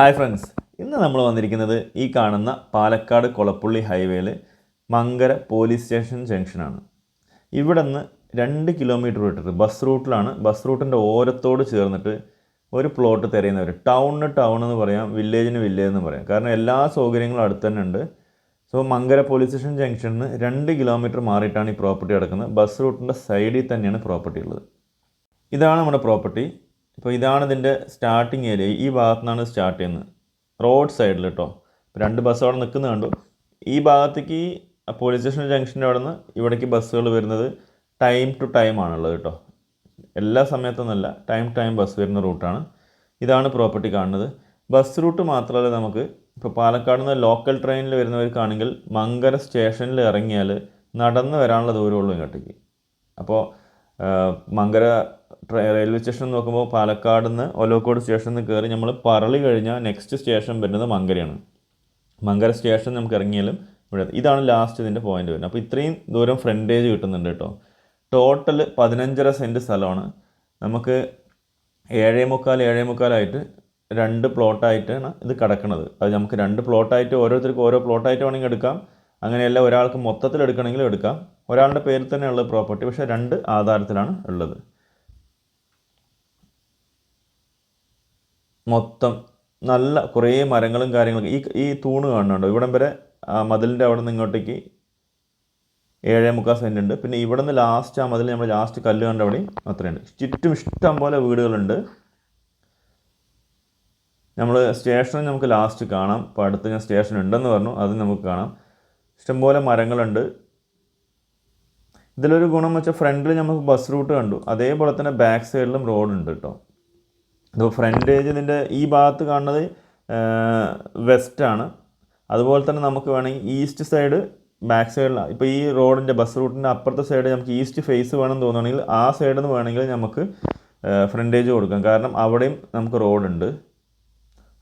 Hi friends ഇന്ന് നമ്മൾ വന്നിരിക്കുന്നത് ഈ കാണുന്ന പാലക്കാട് കൊളപ്പുള്ളി ഹൈവേയിൽ മങ്കര പോലീസ് സ്റ്റേഷൻ ജംഗ്ഷനാണ്. ഇവിടെ നിന്ന് രണ്ട് കിലോമീറ്റർ വിട്ടിട്ട് ബസ് റൂട്ടിലാണ്. ബസ് റൂട്ടിന്റെ ഓരത്തോട് ചേർന്നിട്ട് ഒരു പ്ലോട്ട് തിരയുന്നവർ ടൗണിന് ടൗൺ എന്ന് പറയാം വില്ലേജിന് വില്ലേജ് എന്ന് പറയാം. കാരണം എല്ലാ സൗകര്യങ്ങളും അടുത്ത് തന്നെ ഉണ്ട്. സോ മങ്കര പോലീസ് സ്റ്റേഷൻ ജംഗ്ഷനിൽ നിന്ന് രണ്ട് കിലോമീറ്റർ മാറിയിട്ടാണ് ഈ പ്രോപ്പർട്ടി കിടക്കുന്നത്. ബസ് റൂട്ടിന്റെ സൈഡിൽ തന്നെയാണ് പ്രോപ്പർട്ടി ഉള്ളത്. ഇതാണ് നമ്മുടെ പ്രോപ്പർട്ടി. ഇപ്പോൾ ഇതാണ് ഇതിന്റെ സ്റ്റാർട്ടിങ് ഏരിയ ഈ ഭാഗത്തു നിന്നാണ് സ്റ്റാർട്ട് ചെയ്യുന്നത് റോഡ് സൈഡിൽ കേട്ടോ രണ്ട് ബസ് അവിടെ നിൽക്കുന്നത് കണ്ടു. ഈ ഭാഗത്തേക്ക് പോലീസ് സ്റ്റേഷൻ ജംഗ്ഷന്റെ അവിടെ നിന്ന് ഇവിടേക്ക് ബസ്സുകൾ വരുന്നത് ടൈം ടു ടൈം ആണുള്ളത് കേട്ടോ എല്ലാ സമയത്തൊന്നുമല്ല ടൈം ടൈം ബസ് വരുന്ന റൂട്ടാണ് ഇതാണ് പ്രോപ്പർട്ടി കാണുന്നത്. ബസ് റൂട്ട് മാത്രമല്ല നമുക്ക് ഇപ്പോൾ പാലക്കാട് നിന്ന് ലോക്കൽ ട്രെയിനിൽ വരുന്നവർക്കാണെങ്കിൽ മങ്കര സ്റ്റേഷനിൽ ഇറങ്ങിയാൽ നടന്ന് വരാനുള്ള ദൂരമുള്ളൂ ഇങ്ങോട്ടേക്ക്. അപ്പോൾ മങ്കര റെയിൽവേ സ്റ്റേഷൻ നോക്കുമ്പോൾ പാലക്കാട് നിന്ന് ഒലോക്കോട് സ്റ്റേഷനിൽ നിന്ന് കയറി നമ്മൾ പറളി കഴിഞ്ഞാൽ നെക്സ്റ്റ് സ്റ്റേഷൻ വരുന്നത് മങ്കരയാണ്. മങ്കര സ്റ്റേഷൻ നമുക്ക് ഇറങ്ങിയാലും ഇവിടെ ഇതാണ് ലാസ്റ്റ് ഇതിന്റെ പോയിന്റ് വരുന്നത്. അപ്പോൾ ഇത്രയും ദൂരം ഫ്രണ്ടേജ് കിട്ടുന്നുണ്ട് കേട്ടോ. ടോട്ടൽ പതിനഞ്ചര സെന്റ് സ്ഥലമാണ്. നമുക്ക് ഏഴേ മുക്കാൽ ഏഴേ മുക്കാലായിട്ട് രണ്ട് പ്ലോട്ടായിട്ടാണ് ഇത് കിടക്കുന്നത് അത് നമുക്ക് രണ്ട് പ്ലോട്ടായിട്ട് ഓരോരുത്തർക്കും ഓരോ പ്ലോട്ടായിട്ട് വേണമെങ്കിൽ എടുക്കാം. അങ്ങനെയല്ല ഒരാൾക്ക് മൊത്തത്തിൽ എടുക്കണമെങ്കിലും എടുക്കാം. ഒരാളുടെ പേരിൽ തന്നെയുള്ള പ്രോപ്പർട്ടി പക്ഷേ രണ്ട് ആധാരത്തിലാണ് ഉള്ളത്. മൊത്തം നല്ല കുറേ മരങ്ങളും കാര്യങ്ങളും ഈ ഈ തൂണ് കാണുന്നുണ്ടോ? ഇവിടം വരെ മതിലിന്റെ അവിടെ നിന്ന് ഇങ്ങോട്ടേക്ക് ഏഴേ മുക്കാൽ സെന്റ് ഉണ്ട്. പിന്നെ ഇവിടെ നിന്ന് ലാസ്റ്റ് ആ മതിൽ നമ്മൾ ലാസ്റ്റ് കല്ല് കണ്ട അവിടെയും അത്രയുണ്ട്. ചുറ്റും ഇഷ്ടം പോലെ വീടുകളുണ്ട്. നമ്മൾ സ്റ്റേഷൻ നമുക്ക് ലാസ്റ്റ് കാണാം. ഇപ്പോൾ അടുത്ത് ഞാൻ സ്റ്റേഷൻ ഉണ്ടെന്ന് പറഞ്ഞു. അത് നമുക്ക് കാണാം. ഇഷ്ടംപോലെ മരങ്ങളുണ്ട്. ഇതിലൊരു ഗുണം വെച്ചാൽ ഫ്രണ്ടിൽ നമുക്ക് ബസ് റൂട്ട് കണ്ടു. അതേപോലെ തന്നെ ബാക്ക് സൈഡിലും റോഡ് ഉണ്ട് കേട്ടോ ഫ്രണ്ട് ഫ്രണ്ടേജ് ഇതിന്റെ ഈ ഭാഗത്ത് കാണുന്നത് വെസ്റ്റാണ് അതുപോലെ തന്നെ നമുക്ക് വേണമെങ്കിൽ ഈസ്റ്റ് സൈഡ് ബാക്ക് സൈഡിലാണ് ഇപ്പോൾ ഈ റോഡിന്റെ ബസ് റൂട്ടിന്റെ അപ്പുറത്തെ സൈഡ് നമുക്ക് ഈസ്റ്റ് ഫേസ് വേണം തോന്നുകയാണെങ്കിൽ ആ സൈഡിൽ നിന്ന് വേണമെങ്കിൽ നമുക്ക് ഫ്രണ്ടേജ് കൊടുക്കാം. കാരണം അവിടെയും നമുക്ക് റോഡുണ്ട്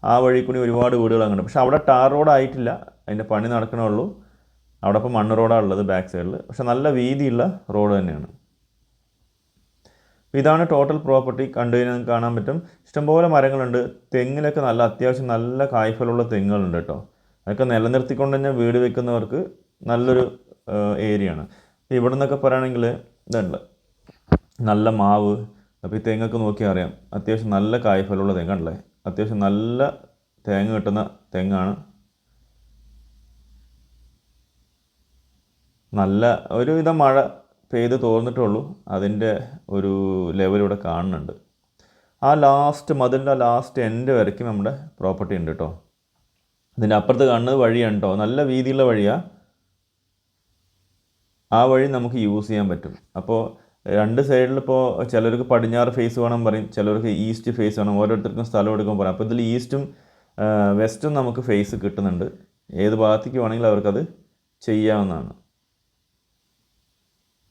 ആ വഴി കൂടി ഒരുപാട് വീടുകൾ അങ്ങനെ പക്ഷെ അവിടെ ടാർ റോഡ് ആയിട്ടില്ല. അതിന്റെ പണി നടക്കണുള്ളൂ അവിടെ ഇപ്പോൾ മണ്ണ് റോഡാണ് ഉള്ളത് ബാക്ക് സൈഡിൽ പക്ഷെ നല്ല വീതിയുള്ള റോഡ് തന്നെയാണ്. അപ്പോൾ ഇതാണ് ടോട്ടൽ പ്രോപ്പർട്ടി കണ്ടു കഴിഞ്ഞാൽ കാണാൻ പറ്റും. ഇഷ്ടംപോലെ മരങ്ങളുണ്ട്. തെങ്ങിലൊക്കെ നല്ല അത്യാവശ്യം നല്ല കായ്ഫലമുള്ള തെങ്ങുകളുണ്ട് കേട്ടോ. അതൊക്കെ നിലനിർത്തിക്കൊണ്ട് തന്നെ വീട് വെക്കുന്നവർക്ക് നല്ലൊരു ഏരിയയാണ് ഇവിടെ നിന്നൊക്കെ പറയുകയാണെങ്കിൽ ഇതുണ്ട്. നല്ല മാവ്. അപ്പോൾ ഈ തെങ്ങൊക്കെ നോക്കിയാൽ അറിയാം. അത്യാവശ്യം നല്ല കായ്ഫലമുള്ള തെങ്ങാണല്ലേ? അത്യാവശ്യം നല്ല തേങ്ങ കിട്ടുന്ന തെങ്ങാണ്. നല്ല ഒരുവിധം മഴ പെയ്ത് തോർന്നിട്ടുള്ളൂ അതിന്റെ ഒരു ലെവൽ ഇവിടെ കാണുന്നുണ്ട്. ആ ലാസ്റ്റ് മതിലിന്റെ ലാസ്റ്റ് എൻഡ് വരയ്ക്കും നമ്മുടെ പ്രോപ്പർട്ടി ഉണ്ട് കേട്ടോ ഇതിന്റെ അപ്പുറത്ത് കാണുന്നത് വഴിയാണ് കേട്ടോ നല്ല വീതിയുള്ള വഴിയാണ് ആ വഴി നമുക്ക് യൂസ് ചെയ്യാൻ പറ്റും. അപ്പോൾ രണ്ട് സൈഡിൽ ഇപ്പോൾ ചിലർക്ക് പടിഞ്ഞാറ് ഫേസ് വേണം പറയും. ചിലർക്ക് ഈസ്റ്റ് ഫേസ് വേണം. ഓരോരുത്തർക്കും സ്ഥലം എടുക്കാൻ പറയും അപ്പോൾ ഇതിൽ ഈസ്റ്റും വെസ്റ്റും നമുക്ക് ഫേസ് കിട്ടുന്നുണ്ട്. ഏത് ഭാഗത്തേക്ക് വേണമെങ്കിലും അവർക്കത് ചെയ്യാവുന്നതാണ്.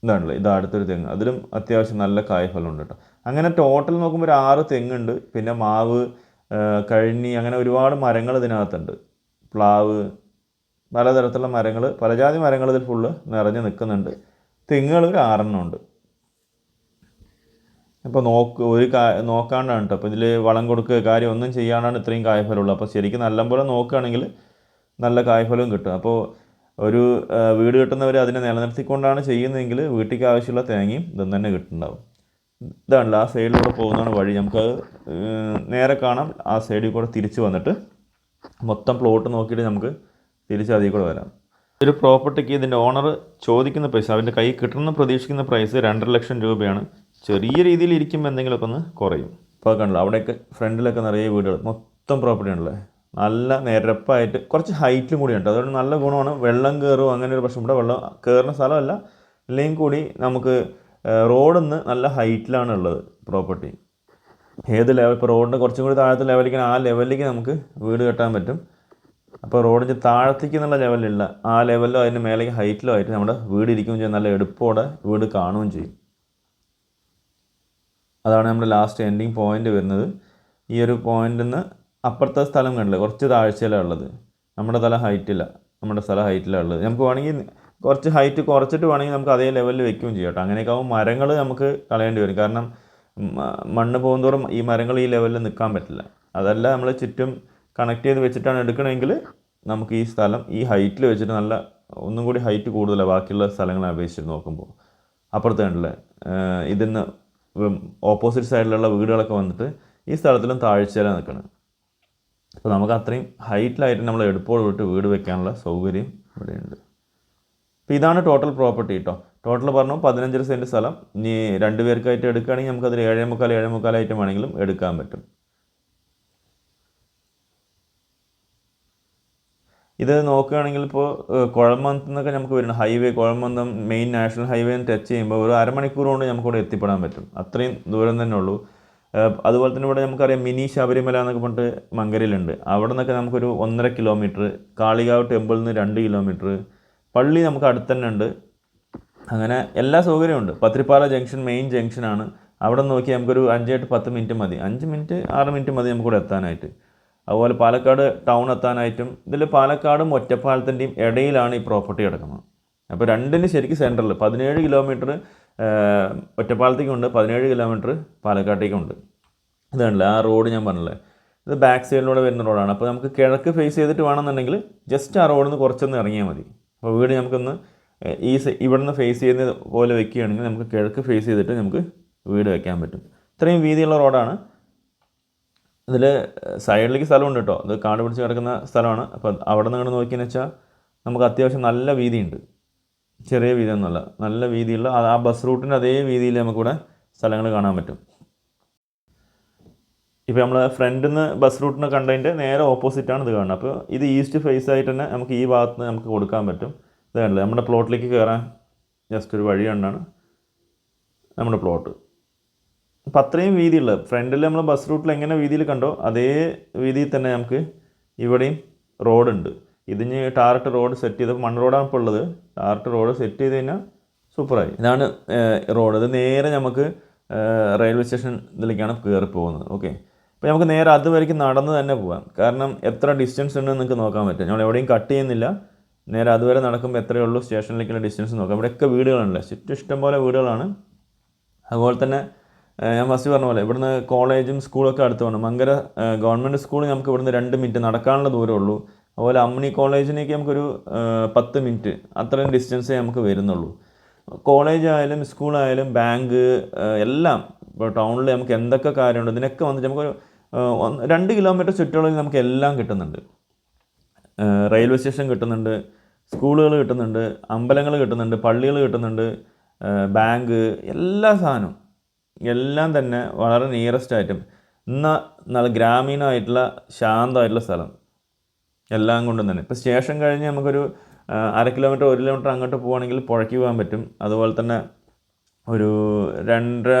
ഇതാണല്ലോ ഇത് അടുത്തൊരു തെങ്ങ്. അതിലും അത്യാവശ്യം നല്ല കായ്ഫലമുണ്ട് കേട്ടോ. അങ്ങനെ ടോട്ടൽ നോക്കുമ്പോൾ ഒരു ആറ് തെങ്ങുണ്ട്. പിന്നെ മാവ് കഴിഞ്ഞി അങ്ങനെ ഒരുപാട് മരങ്ങൾ ഇതിനകത്തുണ്ട്. പ്ലാവ് പലതരത്തിലുള്ള മരങ്ങൾ പലജാതി മരങ്ങൾ ഇതിൽ ഫുള്ള് നിറഞ്ഞു നിൽക്കുന്നുണ്ട്. തെങ്ങുകൾ ഒരു ആറെണ്ണം ഉണ്ട്. അപ്പോൾ നോക്ക് ഒരു കാ നോക്കാണ്ടാണ് കേട്ടോ. അപ്പോൾ ഇതിൽ വളം കൊടുക്കുക കാര്യം ഒന്നും ചെയ്യാണ്ടാണ് ഇത്രയും കായ്ഫലമുള്ളത് അപ്പോൾ ശരിക്കും നല്ലപോലെ നോക്കുകയാണെങ്കിൽ നല്ല കായ്ഫലവും കിട്ടും. അപ്പോൾ ഒരു വീട് കിട്ടുന്നവർ അതിനെ നിലനിർത്തിക്കൊണ്ടാണ് ചെയ്യുന്നതെങ്കിൽ വീട്ടിലേക്ക് ആവശ്യമുള്ള തേങ്ങയും ഇതും തന്നെ കിട്ടുന്നുണ്ടാവും. ഇതാണല്ലോ ആ സൈഡിലൂടെ പോകുന്നതാണ് വഴി. നമുക്ക് നേരെ കാണാം. ആ സൈഡിൽ കൂടെ തിരിച്ച് വന്നിട്ട് മൊത്തം പ്ലോട്ട് നോക്കിയിട്ട് നമുക്ക് തിരിച്ച് അതിൽ കൂടെ വരാം. ഒരു പ്രോപ്പർട്ടിക്ക് ഇതിന്റെ ഓണർ ചോദിക്കുന്ന പൈസ അവന്റെ കൈ കിട്ടണമെന്ന് പ്രതീക്ഷിക്കുന്ന പ്രൈസ് രണ്ടര ലക്ഷം രൂപയാണ്. ചെറിയ രീതിയിൽ ഇരിക്കുമ്പോൾ എന്തെങ്കിലുമൊക്കെ ഒന്ന് കുറയും. ഇപ്പോൾ കണ്ടല്ലോ അവിടെയൊക്കെ ഫ്രണ്ടിലൊക്കെ നിറയെ വീടുകൾ മൊത്തം പ്രോപ്പർട്ടി ഉണ്ടല്ലേ നല്ല നിരപ്പായിട്ട് കുറച്ച് ഹൈറ്റിലും ഉണ്ട്. അതുകൊണ്ട് നല്ല ഗുണമാണ്. വെള്ളം കയറും അങ്ങനെ ഒരു പ്രശ്നം ഇവിടെ വെള്ളം കയറുന്ന സ്ഥലമല്ല. അല്ലെങ്കിൽ കൂടി നമുക്ക് റോഡിൽ നിന്ന് നല്ല ഹൈറ്റിലാണ് ഉള്ളത് പ്രോപ്പർട്ടി. ഏത് ലെവൽ ഇപ്പോൾ റോഡിന്റെ കുറച്ചും കൂടി താഴത്തെ ലെവലിലേക്ക് ആ ലെവലിലേക്ക് നമുക്ക് വീട് കെട്ടാൻ പറ്റും. അപ്പോൾ റോഡിന്റെ താഴത്തേക്ക് എന്നുള്ള ലെവലില്ല. ആ ലെവലിലോ അതിന്റെ മേലേക്ക് ഹൈറ്റിലോ ആയിട്ട് നമ്മുടെ വീട് ഇരിക്കുകയും ചെയ്യും. നല്ല എടുപ്പോടെ വീട് കാണുകയും ചെയ്യും. അതാണ് നമ്മുടെ ലാസ്റ്റ് എൻഡിങ് പോയിന്റ് വരുന്നത്. ഈ ഒരു പോയിന്റിൽ നിന്ന് അപ്പുറത്തെ സ്ഥലം കണ്ടില്ല? കുറച്ച് താഴ്ചയിലാണ് ഉള്ളത്. നമ്മുടെ തല ഹൈറ്റില്ല നമ്മുടെ സ്ഥലം ഹൈറ്റിലാണ് ഉള്ളത്. നമുക്ക് വേണമെങ്കിൽ കുറച്ച് ഹൈറ്റ് കുറച്ചിട്ട് വേണമെങ്കിൽ നമുക്ക് അതേ ലെവലിൽ വെക്കുകയും ചെയ്യാം കേട്ടോ. അങ്ങനെയൊക്കെ മരങ്ങൾ നമുക്ക് കളയേണ്ടി വരും. കാരണം മണ്ണ് പോകുന്തോറും ഈ മരങ്ങൾ ഈ ലെവലിൽ നിൽക്കാൻ പറ്റില്ല. അതല്ല നമ്മൾ ചുറ്റും കണക്ട് ചെയ്ത് വെച്ചിട്ടാണ് എടുക്കണമെങ്കിൽ നമുക്ക് ഈ സ്ഥലം ഈ ഹൈറ്റിൽ വെച്ചിട്ട് നല്ല ഒന്നും കൂടി ഹൈറ്റ് കൂടുതലാണ് ബാക്കിയുള്ള സ്ഥലങ്ങളെ അപേക്ഷിച്ച് നോക്കുമ്പോൾ അപ്പുറത്ത് കണ്ടില്ലേ? ഇതിന് ഇതിന്ന് ഓപ്പോസിറ്റ് സൈഡിലുള്ള വീടുകളൊക്കെ വന്നിട്ട് ഈ സ്ഥലത്തിലും താഴ്ചയിലാണ് നിൽക്കുന്നത് അപ്പോൾ നമുക്ക് അത്രയും ഹൈറ്റിലായിട്ട് നമ്മൾ എടുപ്പോൾ വിട്ട് വീട് വെക്കാനുള്ള സൗകര്യം ഇവിടെയുണ്ട്. അപ്പോൾ ഇതാണ് ടോട്ടൽ പ്രോപ്പർട്ടി കേട്ടോ ടോട്ടൽ പറഞ്ഞു പതിനഞ്ചര സെന്റ് സ്ഥലം. ഇനി രണ്ട് പേർക്കായിട്ട് എടുക്കുകയാണെങ്കിൽ നമുക്കതിൽ ഏഴേ മുക്കാൽ ഏഴേ മുക്കാലായിട്ട് വേണമെങ്കിലും എടുക്കാൻ പറ്റും. ഇത് നോക്കുകയാണെങ്കിൽ ഇപ്പോൾ കുഴമന്ത് എന്നൊക്കെ നമുക്ക് വരുന്നത് ഹൈവേ കുഴമന്തം മെയിൻ നാഷണൽ ഹൈവേ ടച്ച് ചെയ്യുമ്പോൾ ഒരു അരമണിക്കൂർ കൊണ്ട് നമുക്കിവിടെ എത്തിപ്പെടാൻ പറ്റും. അത്രയും ദൂരം തന്നെ ഉള്ളൂ. അതുപോലെ തന്നെ ഇവിടെ നമുക്കറിയാം മിനി ശബരിമല എന്നൊക്കെ പറഞ്ഞിട്ട് മങ്കരയിലുണ്ട് അവിടെ നിന്നൊക്കെ നമുക്കൊരു ഒന്നര കിലോമീറ്റർ കാളികാവ് ടെമ്പിളിൽ നിന്ന് രണ്ട് കിലോമീറ്റർ പള്ളി നമുക്ക് അടുത്ത് തന്നെ ഉണ്ട് അങ്ങനെ എല്ലാ സൗകര്യമുണ്ട് പത്രിപ്പാല ജംഗ്ഷൻ മെയിൻ ജംഗ്ഷനാണ്. അവിടെ നോക്കി നമുക്കൊരു അഞ്ച് to പത്ത് മിനിറ്റ് മതി. അഞ്ച് മിനിറ്റ് ആറ് മിനിറ്റ് മതി നമുക്കിവിടെ എത്താനായിട്ട്. അതുപോലെ പാലക്കാട് ടൗൺ എത്താനായിട്ടും ഇതിൽ പാലക്കാടും ഒറ്റപ്പാലത്തിന്റെയും ഇടയിലാണ് ഈ പ്രോപ്പർട്ടി കിടക്കുന്നത്. അപ്പോൾ രണ്ടിന് ശരിക്കും സെന്ററിൽ പതിനേഴ് കിലോമീറ്റർ ഒറ്റപ്പാലത്തേക്കുണ്ട്. പതിനേഴ് കിലോമീറ്റർ പാലക്കാട്ടേക്കുണ്ട്. ഇതാണല്ലേ ആ റോഡ് ഞാൻ പറഞ്ഞില്ലേ? ഇത് ബാക്ക് സൈഡിലൂടെ വരുന്ന റോഡാണ് അപ്പോൾ നമുക്ക് കിഴക്ക് ഫേസ് ചെയ്തിട്ട് വേണമെന്നുണ്ടെങ്കിൽ ജസ്റ്റ് ആ റോഡിൽ നിന്ന് കുറച്ചൊന്ന് ഇറങ്ങിയാൽ മതി. അപ്പോൾ വീട് നമുക്കൊന്ന് ഈ ഇവിടെ നിന്ന് ഫേസ് ചെയ്യുന്ന പോലെ വെക്കുകയാണെങ്കിൽ നമുക്ക് കിഴക്ക് ഫേസ് ചെയ്തിട്ട് നമുക്ക് വീട് വെക്കാൻ പറ്റും. ഇത്രയും വീതിയുള്ള റോഡാണ് ഇതിൽ സൈഡിലേക്ക് സ്ഥലമുണ്ട് കേട്ടോ. ഇത് കാട് പിടിച്ച് കിടക്കുന്ന സ്ഥലമാണ്. അപ്പോൾ അവിടെ നിന്ന് നോക്കിയെന്ന് വെച്ചാൽ നമുക്ക് അത്യാവശ്യം നല്ല വീതിയുണ്ട്. ചെറിയ വീതി വീതിയൊന്നുമല്ല. നല്ല വീതിയുള്ള ആ ബസ് റൂട്ടിന്റെ അതേ വീതിയിൽ നമുക്കിവിടെ സ്ഥലങ്ങൾ കാണാൻ പറ്റും. ഇപ്പോൾ നമ്മൾ ഫ്രണ്ടിൽ നിന്ന് ബസ് റൂട്ടിന് കണ്ടതിന്റെ നേരെ ഓപ്പോസിറ്റാണ് ഇത് കാണുന്നത്. അപ്പോൾ ഇത് ഈസ്റ്റ് ഫേസ് ആയിട്ട് തന്നെ നമുക്ക് ഈ ഭാഗത്ത് നിന്ന് നമുക്ക് കൊടുക്കാൻ പറ്റും. ഇത് കണ്ടില്ലേ? നമ്മുടെ പ്ലോട്ടിലേക്ക് കയറാൻ ജസ്റ്റ് ഒരു വഴി കണ്ടാണ് നമ്മുടെ പ്ലോട്ട് അപ്പം അത്രയും വീതിയുള്ള ഫ്രണ്ടിൽ നമ്മൾ ബസ് റൂട്ടിൽ എങ്ങനെ വീതിയിൽ കണ്ടോ അതേ വീതിയിൽ തന്നെ നമുക്ക് ഇവിടെയും റോഡുണ്ട് ഇതിന് ടാറിട്ട് റോഡ് സെറ്റ് ചെയ്ത് മണ്ണ് റോഡാണ് ഇപ്പോൾ ഉള്ളത്. ടാറിട്ട് റോഡ് സെറ്റ് ചെയ്ത് കഴിഞ്ഞാൽ സൂപ്പറായി. ഇതാണ് റോഡ് ഇത് നേരെ നമുക്ക് റെയിൽവേ സ്റ്റേഷൻ ഇതിലേക്കാണ് കയറി പോകുന്നത് ഓക്കെ അപ്പോൾ നമുക്ക് നേരെ അതുവരേക്ക് നടന്ന് തന്നെ പോകാം. കാരണം എത്ര ഡിസ്റ്റൻസ് ഉണ്ടെന്ന് നിങ്ങൾക്ക് നോക്കാൻ പറ്റും. നമ്മൾ എവിടെയും കട്ട് ചെയ്യുന്നില്ല. നേരെ അതുവരെ നടക്കുമ്പോൾ എത്രയേ ഉള്ളൂ സ്റ്റേഷനിലേക്കുള്ള ഡിസ്റ്റൻസ് നോക്കാം. ഇവിടെയൊക്കെ വീടുകളുണ്ട്. ചുറ്റും ഇഷ്ടംപോലെ വീടുകളാണ്. അതുപോലെ തന്നെ ഞാൻ ഫസ്റ്റ് പറഞ്ഞ പോലെ ഇവിടുന്ന് കോളേജും സ്കൂളൊക്കെ അടുത്താണ് മങ്കര ഗവൺമെന്റ് സ്കൂൾ നമുക്ക് ഇവിടുന്ന് രണ്ട് മിനിറ്റ് നടക്കാനുള്ള ദൂരമേ ഉള്ളൂ. അതുപോലെ അമ്മിണി കോളേജിലേക്ക് നമുക്കൊരു പത്ത് മിനിറ്റ് അത്രയും ഡിസ്റ്റൻസേ നമുക്ക് വരുന്നുള്ളൂ. കോളേജ് ആയാലും സ്കൂളായാലും ബാങ്ക് എല്ലാം ഇപ്പോൾ ടൗണിൽ നമുക്ക് എന്തൊക്കെ കാര്യമുണ്ട് ഇതിനൊക്കെ വന്നിട്ട് നമുക്കൊരു രണ്ട് കിലോമീറ്റർ ചുറ്റളവിൽ നമുക്ക് എല്ലാം കിട്ടുന്നുണ്ട്. റെയിൽവേ സ്റ്റേഷൻ കിട്ടുന്നുണ്ട് സ്കൂളുകൾ കിട്ടുന്നുണ്ട് അമ്പലങ്ങൾ കിട്ടുന്നുണ്ട് പള്ളികൾ കിട്ടുന്നുണ്ട് ബാങ്ക് എല്ലാ സാധനവും എല്ലാം തന്നെ വളരെ നിയറസ്റ്റ് ആയിട്ടും എന്നാൽ നല്ല ഗ്രാമീണമായിട്ടുള്ള ശാന്തമായിട്ടുള്ള സ്ഥലം. എല്ലാം കൊണ്ടും തന്നെ. ഇപ്പോൾ സ്റ്റേഷൻ കഴിഞ്ഞ് നമുക്കൊരു അര കിലോമീറ്റർ ഒരു കിലോമീറ്റർ അങ്ങോട്ട് പോവുകയാണെങ്കിൽ പുഴയ്ക്ക് പോകാൻ പറ്റും. അതുപോലെ തന്നെ ഒരു രണ്ടര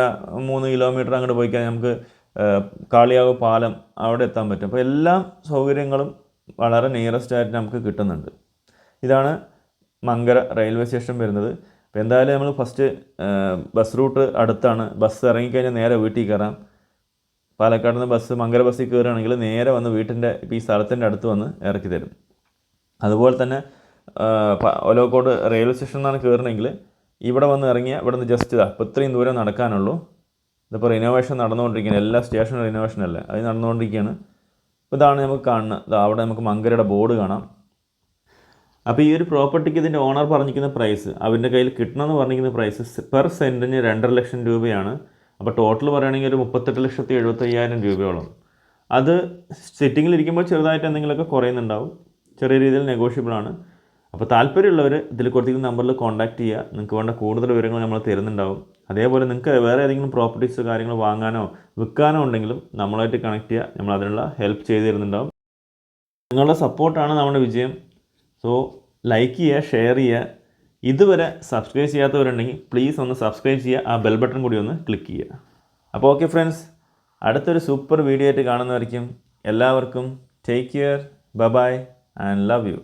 മൂന്ന് കിലോമീറ്റർ അങ്ങോട്ട് പോയി കഴിഞ്ഞാൽ നമുക്ക് കാളിയാവ് പാലം അവിടെ എത്താൻ പറ്റും. അപ്പോൾ എല്ലാ സൗകര്യങ്ങളും വളരെ നിയറസ്റ്റ് ആയിട്ട് നമുക്ക് കിട്ടുന്നുണ്ട്. ഇതാണ് മങ്കര റെയിൽവേ സ്റ്റേഷൻ വരുന്നത്. അപ്പോൾ എന്തായാലും നമ്മൾ ഫസ്റ്റ് ബസ് റൂട്ട് അടുത്താണ്. ബസ് ഇറങ്ങിക്കഴിഞ്ഞാൽ നേരെ വീട്ടിൽ കയറാം. പാലക്കാട് നിന്ന് ബസ് മങ്കര ബസ്സിൽ കയറുകയാണെങ്കിൽ നേരെ വന്ന് വീട്ടിന്റെ ഈ സ്ഥലത്തിന്റെ അടുത്ത് വന്ന് ഇറക്കി തരും. അതുപോലെ തന്നെ ഒലോക്കോട് റെയിൽവേ സ്റ്റേഷനിൽ നിന്നാണ് കയറണമെങ്കിൽ ഇവിടെ വന്ന് ഇറങ്ങിയാൽ ഇവിടെ നിന്ന് ജസ്റ്റ് ഇതാ ഇപ്പോൾ ഇത്രയും ദൂരം നടക്കാനുള്ളൂ. ഇതിപ്പോൾ റിനോവേഷൻ നടന്നുകൊണ്ടിരിക്കുകയാണ് എല്ലാ സ്റ്റേഷനും റിനോവേഷൻ അല്ലേ? അത് നടന്നുകൊണ്ടിരിക്കുകയാണ്. അപ്പോൾ ഇതാണ് നമുക്ക് കാണുന്നത് അവിടെ നമുക്ക് മങ്കരയുടെ ബോർഡ് കാണാം. അപ്പോൾ ഈ ഒരു പ്രോപ്പർട്ടിക്ക് ഇതിന്റെ ഓണർ പറഞ്ഞിരിക്കുന്ന പ്രൈസ് അവന്റെ കയ്യിൽ കിട്ടണമെന്ന് പറഞ്ഞിരിക്കുന്ന പ്രൈസ് പെർ സെന്റിന് രണ്ടര ലക്ഷം രൂപയാണ് അപ്പോൾ ടോട്ടൽ പറയുകയാണെങ്കിൽ ഒരു മുപ്പത്തെട്ട് ലക്ഷത്തി എഴുപത്തയ്യായിരം രൂപയോളം. അത് സിറ്റിങ്ങിൽ ഇരിക്കുമ്പോൾ ചെറുതായിട്ട് എന്തെങ്കിലുമൊക്കെ കുറയുന്നുണ്ടാവും. ചെറിയ രീതിയിൽ നെഗോഷ്യബിൾ ആണ്. അപ്പോൾ താല്പര്യമുള്ളവർ ഇതിൽ കൊടുത്തിരിക്കുന്ന നമ്പറിൽ കോൺടാക്ട് ചെയ്യുക. നിങ്ങൾക്ക് വേണ്ട കൂടുതൽ വിവരങ്ങൾ നമ്മൾ തരുന്നുണ്ടാവും. അതേപോലെ നിങ്ങൾക്ക് വേറെ ഏതെങ്കിലും പ്രോപ്പർട്ടീസ് കാര്യങ്ങൾ വാങ്ങാനോ വിൽക്കാനോ ഉണ്ടെങ്കിലും നമ്മളായിട്ട് കണക്ട് ചെയ്യുക. നമ്മൾ അതിനുള്ള ഹെൽപ്പ് ചെയ്ത് തരുന്നുണ്ടാവും. നിങ്ങളുടെ സപ്പോർട്ടാണ് നമ്മുടെ വിജയം. സോ ലൈക്ക് ചെയ്യുക ഷെയർ ചെയ്യുക. ഇതുവരെ സബ്സ്ക്രൈബ് ചെയ്യാത്തവരുണ്ടെങ്കിൽ പ്ലീസ് ഒന്ന് സബ്സ്ക്രൈബ് ചെയ്യുക. ആ ബെൽ ബട്ടൺ കൂടി ഒന്ന് ക്ലിക്ക് ചെയ്യുക. അപ്പോൾ ഓക്കെ ഫ്രണ്ട്സ് അടുത്തൊരു സൂപ്പർ വീഡിയോ ആയിട്ട് കാണുന്നവർക്കും എല്ലാവർക്കും take care bye and love you